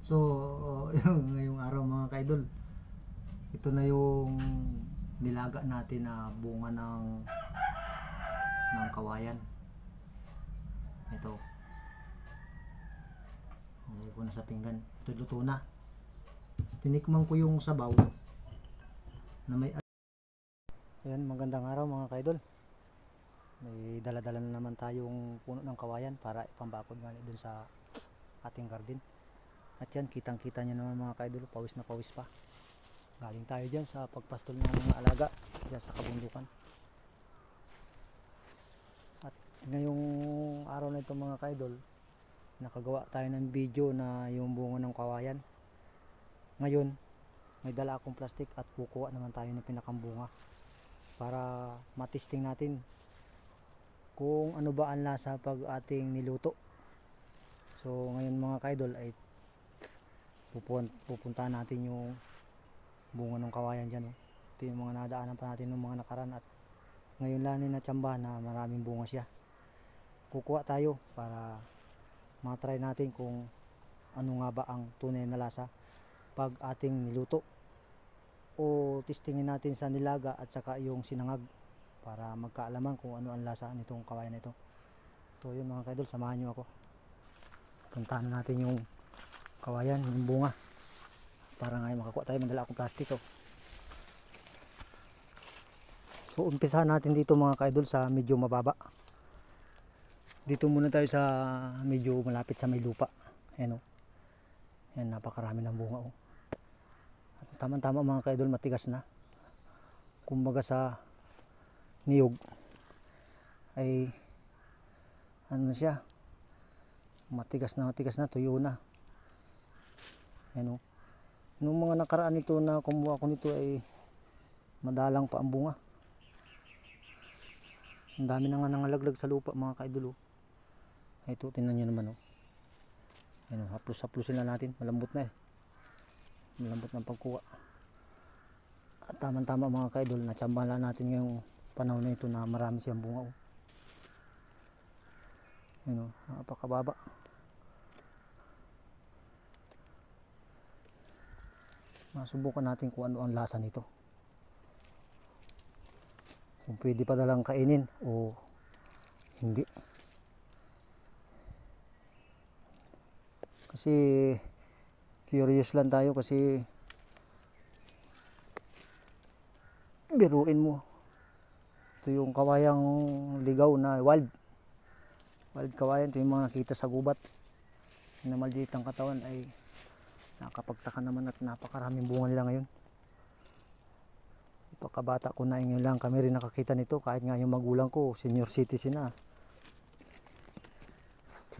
So, yung ngayong araw mga kaidol, ito na yung nilaga natin na bunga ng ng kawayan. Ito. Nilagay ko na sa pinggan. Ito luto na. Tinikman ko yung sabaw na may Ayan, magandang araw mga kaidol. May dala-dala na naman tayong puno ng kawayan para ipambakod nga dun sa ating garden. At yan, kitang-kita nyo naman mga kaidol, pawis na pawis pa. Galing tayo dyan sa pagpastol ng mga alaga dyan sa kabundukan. At ngayong araw na ito mga kaidol, nakagawa tayo ng video na yung bunga ng kawayan. Ngayon, may dala akong plastic at kukuha naman tayo ng pinakambunga para matesting natin kung ano ba ang lasa pag ating niluto. So ngayon mga kaidol ay pupun pupuntahan natin yung bunga ng kawayan dyan. Oh. Ito yung mga nadaanan pa natin ng mga nakaraan at ngayon lang na tsamba na maraming bunga siya. Kukuha tayo para matry natin kung ano nga ba ang tunay na lasa pag ating niluto o testingin natin sa nilaga at saka yung sinangag para magkaalaman kung ano ang lasa nitong kawayan ito. So yun mga kaidol, samahan nyo ako. Puntahan na natin yung kawayan, yung bunga. Para ngayon makakuha tayo, mandala akong plastic. Oh. So umpisahan natin dito mga kaidol sa medyo mababa. Dito muna tayo sa medyo malapit sa may lupa. Ayan oh. Ayan, napakarami ng bunga oh. At tama-tama mga kaidol, matigas na. Kumbaga sa niyog ay ano na siya matigas na matigas na tuyo na ano nung mga nakaraan nito na kumuha ko nito ay madalang pa ang bunga. Ang dami na nga nangalaglag sa lupa mga kaidolo ay ito tingnan nyo naman oh. Ano, haplos haplosin na natin. Malambot na eh. Malambot ng pagkuha. At tamang tama mga kaidol natsambahan natin ngayong panahon na ito na marami siyang bunga oh. Yun oh, napakababa. Masubukan natin kung ano ang lasa nito. Kung pwede pa dalang kainin o hindi. Kasi curious lang tayo kasi biruin mo ito yung kawayang ligaw na wild. Wild kawayan. Ito yung mga nakita sa gubat. Na maliit ang katawan ay nakapagtaka naman at napakaraming bunga nila ngayon. Pagkabata ko na ngayon lang kami rin nakakita nito kahit nga yung magulang ko senior citizen na.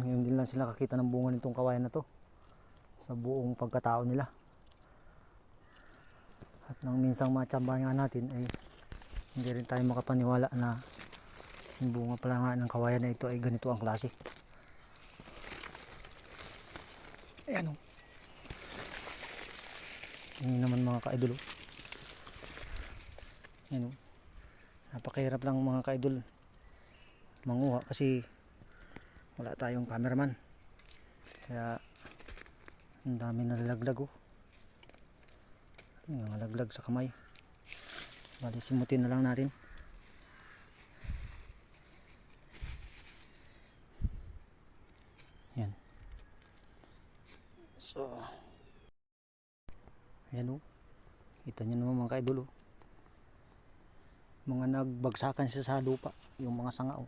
Ngayon din lang sila kakita ng bunga nitong kawayan na to sa buong pagkatao nila. At nang minsang matsambahan nga natin ay hindi rin tayo makapaniwala na yung bunga pala nga ng kawayan na ito ay ganito ang klase. Ayan o. Hindi naman mga kaidol. oh. Ayan o. Napakahirap lang mga kaidol manguha kasi wala tayong cameraman. Kaya ang dami nalalaglag oh. Yung nalaglag sa kamay. Bali simutin na lang natin. Yan. So. Yan o. Kita nyo naman mga kaidol o. Mga nagbagsakan siya sa lupa. Yung mga sanga o.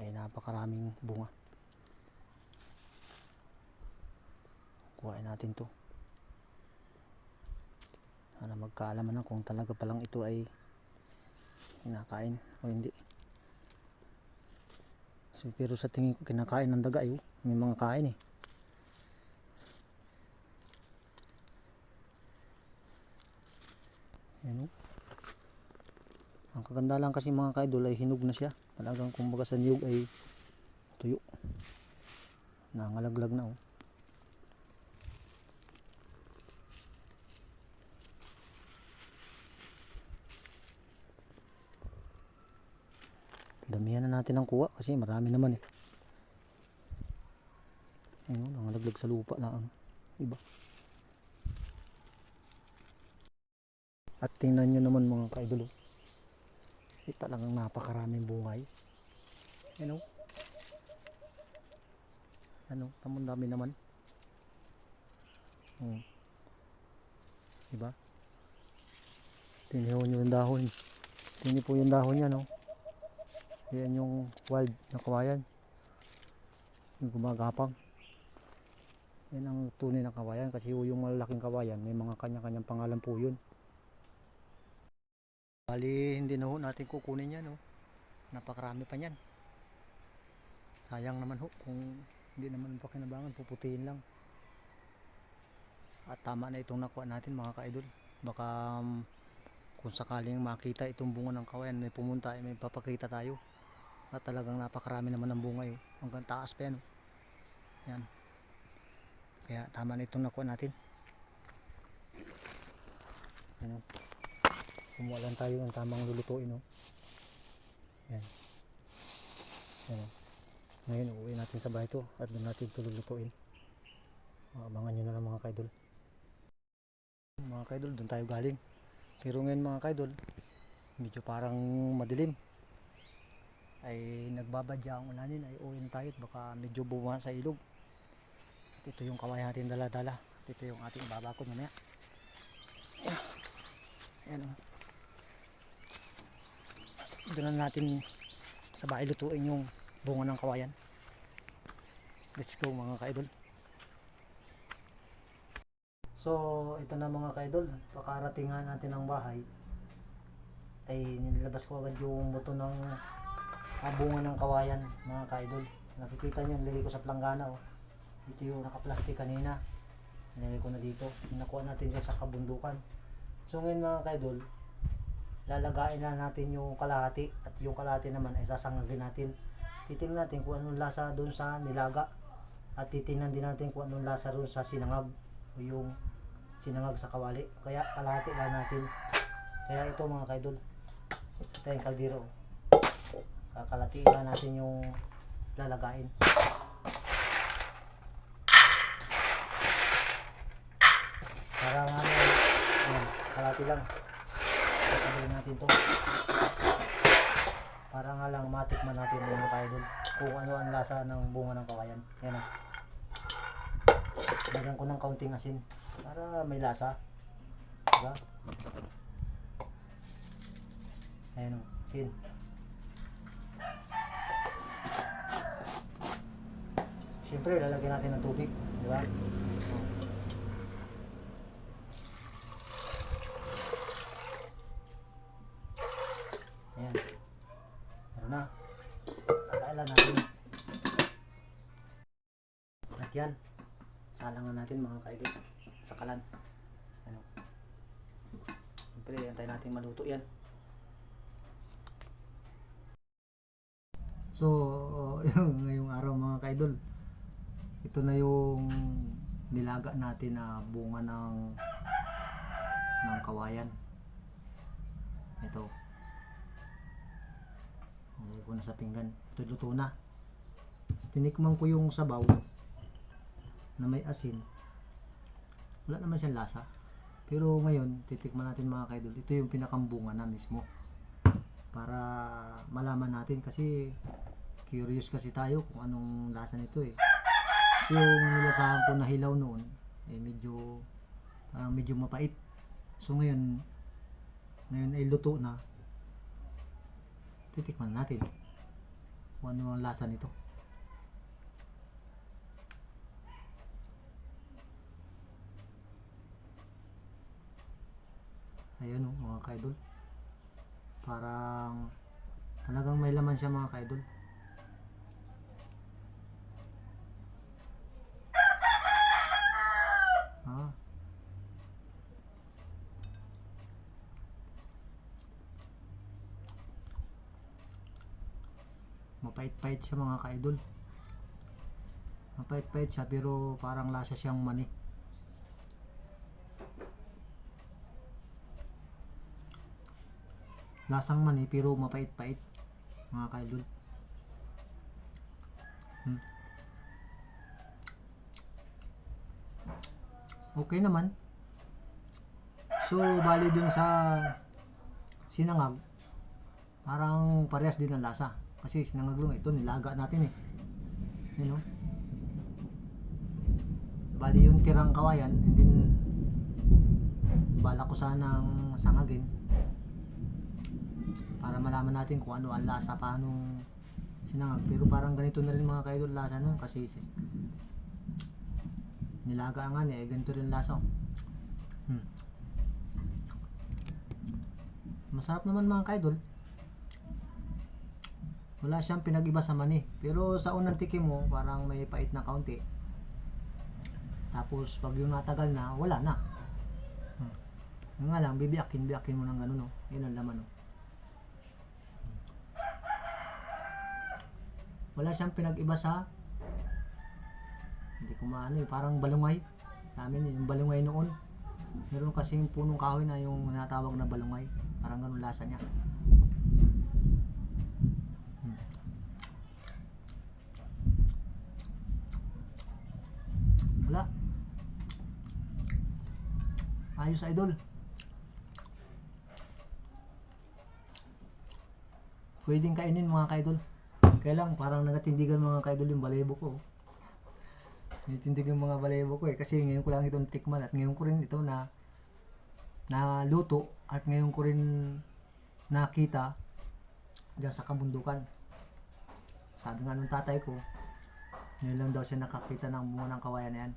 Ay napakaraming bunga. Kuhain natin to sana magkaalaman na kung talaga palang ito ay kinakain o hindi so, pero sa tingin ko kinakain ng daga yun may mga kain eh yan o ang kaganda lang kasi mga kaidol ay hinog na siya talagang kumbaga sa niyog ay tuyo nangalaglag na oh damihan na natin ang kuha kasi marami naman eh ayun nangalaglag sa lupa lang iba. At tingnan nyo naman mga kaidol. Oh. Eh, talagang napakaraming bungay. Ano? Ano? Tamang dami naman. Hmm. Diba? Tingnan nyo yung dahon. Tingnan po yung dahon niya, no? Yan yung wild na kawayan. Yung gumagapang. Yan ang tunay na kawayan kasi yung malalaking kawayan may mga kanya-kanyang pangalan po yun. Bali, hindi na ho natin kukunin yan, no? Napakarami pa yan. Sayang naman ho kung hindi naman pa kinabangan, puputihin lang. At tama na itong nakuha natin mga kaidol. Baka um, kung sakaling makita itong bunga ng kawayan, may pumunta, eh, may papakita tayo. At talagang napakarami naman ng bunga yun. Hanggang taas pa yan. oh. Yan. Kaya tama na itong nakuha natin. Ano? Kumuha lang tayo ng tamang lulutuin. Oh. Yan. Yan. oh. Ngayon, uuwi natin sa bahay to at doon natin ito lulutuin. Abangan nyo na lang mga kaidol. Mga kaidol, doon tayo galing. Pero ngayon mga kaidol, medyo parang madilim. Ay nagbabadya ang ulanin ay uwi tayo at baka medyo bumaha sa ilog. At ito yung kawayan natin dala-dala. At ito yung ating babakod mamaya. Ayan o. Doon na natin sa bahay lutuin yung bunga ng kawayan. Let's go mga kaidol. So, ito na mga kaidol. Pakarating natin ang bahay. Ay nilabas ko agad yung buto ng ah, bunga ng kawayan mga kaidol. Nakikita nyo, nilagay ko sa planggana. Oh. Ito yung nakaplastic kanina. Nilagay ko na dito. Nakuha natin dyan sa kabundukan. So ngayon mga kaidol, lalagain na natin yung kalahati at yung kalahati naman ay sasangagin natin. Titingnan natin kung anong lasa doon sa nilaga at titingnan din natin kung anong lasa doon sa sinangag o yung sinangag sa kawali. Kaya kalahati lang natin. Kaya ito mga kaidol, ito yung kaldero. Kakalatiin na natin yung lalagain. Para nga kalahati lang. Kakalatiin natin to. Para nga lang matikman natin mga kaidol kung ano ang lasa ng bunga ng kawayan. Yan o. Lagyan ko ng kaunting asin para may lasa. Diba? Ayan o, asin. Siyempre, lalagyan natin ng tubig. Di ba? Ayan. Meron na. Tatailan natin. At yan. Salangan natin mga kaidol. Sa kalan. Ano. Siyempre, antay natin maluto yan. So, yung ngayong araw mga kaidol, ito na yung nilaga natin na bunga ng ng kawayan. Ito. Nilagay ko na sa pinggan. Ito luto na. Tinikman ko yung sabaw na may asin. Wala naman siyang lasa. Pero ngayon, titikman natin mga kaidol. Ito yung pinakambunga na mismo. Para malaman natin kasi curious kasi tayo kung anong lasa nito eh. Kasi yung nilasahan ko na hilaw noon, eh medyo parang medyo mapait. So ngayon, ngayon ay luto na. Titikman natin kung ano ang lasa nito. Ayun oh, mga kaidol. Parang talagang may laman siya mga kaidol. Ah. Mapait-pait siya mga kaidol. Mapait-pait siya pero parang lasa siyang mani. Lasang mani pero mapait-pait mga kaidol. Hmm. Okay naman. So, bali dun sa sinangag, parang parehas din ang lasa. Kasi sinangag lang, ito nilaga natin eh. You know? Bali yung tirang kawayan, and then bala ko sanang sangagin para malaman natin kung ano ang lasa paano sinangag. Pero parang ganito na rin mga kaidol lasa nun kasi nilaga nga eh, ganito rin lasa. oh. Hmm. Masarap naman mga kaidol. Wala siyang pinag-iba sa mani. Pero sa unang tikim mo, parang may pait na kaunti. Tapos pag yung natagal na, wala na. Hmm. Nga lang, bibiyakin, biyakin mo ng ganun, no? Yan ang laman, no? Wala siyang pinag-iba sa hindi ko maano eh, parang balungay. Sa amin, yung balungay noon. Meron kasi yung punong kahoy na yung natawag na balungay. Parang ganun lasa niya. Hmm. Wala. Ayos idol. Pwedeng kainin mga kaidol. Kaya lang parang nagatindigan mga kaidol yung balebo ko. Nagatindigan mga balebo ko eh. Kasi ngayon ko lang itong tikman at ngayon ko rin ito na na luto at ngayon ko rin nakita dyan sa kabundukan. Sabi nga nung tatay ko, ngayon lang daw siya nakakita ng bunga ng kawayan na yan.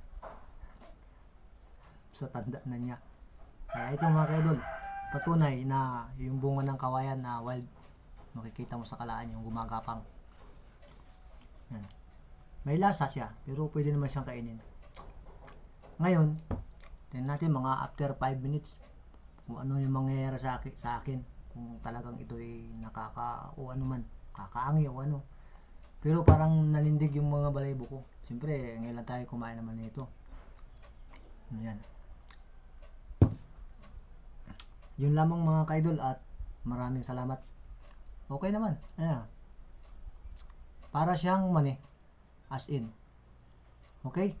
Sa tanda na niya. Kaya ito mga kaidol, patunay na yung bunga ng kawayan na wild, makikita mo sa kalaan yung gumagapang. Yan. May lasa siya, pero pwede naman siyang kainin. Ngayon, tingnan natin mga after 5 minutes kung ano yung mangyayari sa akin, sa akin kung talagang ito ay nakaka o ano man, kakaangi o ano. Pero parang nalindig yung mga balaybo ko. Siyempre, ngayon lang tayo kumain naman nito. Yan. Yun lamang mga kaidol at maraming salamat. Okay naman. Ayan. Para siyang mani. As in. Okay?